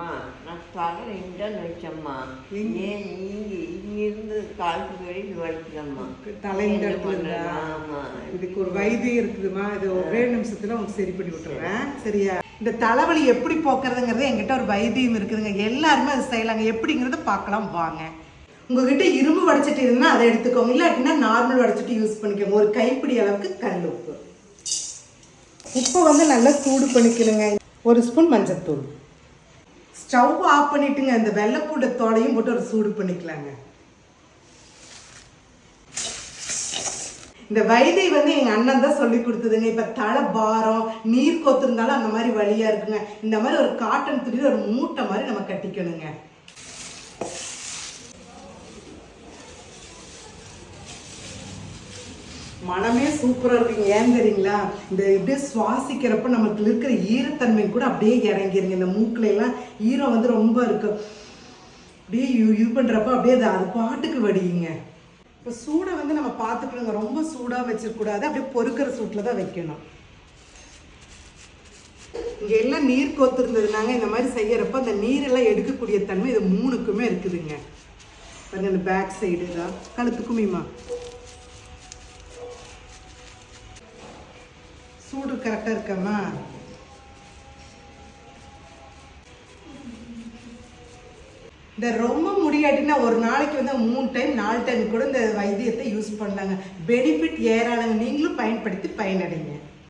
அம்மா வச்சம்மா எங்க? ஏன் இங்க இங்கிருந்து காலுக்கு வெளியில் வலிக்குதம்மா? தலை இந்த என்ன இடத்துல இருந்தா? பண்றது? ஆமா. இதுக்கு ஒரு வைத்தியம் இருக்குதுமா? இது ஒரே நிமிஷத்துல உங்களுக்கு சரி பண்ணி விட்டுறேன். சரியா? இந்த தலைவலி எப்படி போக்குறதுங்கிறது என்கிட்ட ஒரு வைத்தியம் இருக்குதுங்க. எல்லாருமே அது செய்யலாங்க. எப்படிங்கிறத பார்க்கலாம். வாங்க. உங்ககிட்ட இரும்பு வடிச்சிட்டு இருந்தா அதை எடுத்துக்கோங்க. இல்லாட்டினா நார்மல் வடிச்சிட்டு யூஸ் பண்ணிக்கோங்க. ஒரு கைப்பிடி அளவுக்கு கல் உப்பு. உப்பை வந்து நல்லா சூடு பண்ணிக்கணுங்க. ஒரு ஸ்பூன் மஞ்சத்தூள். ஸ்டவ் ஆஃப் பண்ணிட்டுங்க இந்த வெள்ளைப்பூண்டு தோடையும் போட்டு ஒரு சூடு பண்ணிக்கலாங்க. இந்த வயதை வந்து எங்க அண்ணன் தான் சொல்லி கொடுத்ததுங்க. இப்ப தலை பாரம் நீர் கொத்துருந்தாலும் அந்த மாதிரி வழியா இருக்குங்க. இந்த மாதிரி ஒரு காட்டன் துணியில் ஒரு மூட்டை மாதிரி நம்ம கட்டிக்கணுங்க. மனமே சூப்பராக இருக்குங்க. ஏன் தெரியுங்களா? இந்த இப்படியே சுவாசிக்கிறப்ப நமக்கு இருக்கிற ஈரத்தன்மை கூட அப்படியே இறங்கிருங்க. இந்த மூக்கில எல்லாம் ஈரம் வந்து ரொம்ப இருக்கு. அப்படியே யூ- இது பண்ணுறப்ப அப்படியே அது அது பாட்டுக்கு வடியுங்க. இப்போ சூடை வந்து நம்ம பார்த்துக்கணுங்க. ரொம்ப சூடாக வச்சிடக்கூடாது அப்படியே பொறுக்கிற சூட்டில் தான் வைக்கணும். இங்கே எல்லாம் நீர் கோத்துருந்ததுனாங்க இந்த மாதிரி செய்கிறப்ப அந்த நீரெல்லாம் எடுக்கக்கூடிய தன்மை இது மூணுக்குமே இருக்குதுங்க. பாருங்க இந்த பேக் சைடு தான் கழுத்துக்குமேமா சூடு கரெக்டாக இருக்கம்மா. இந்த ரொம்ப முடியாட்டினா ஒரு நாளைக்கு வந்து மூணு டைம் நாலு டைம் கூட இந்த வைத்தியத்தை யூஸ் பண்ணாங்க பெனிஃபிட் ஏறானுங்க நீங்களும் பயன்படுத்தி பயனடைங்க.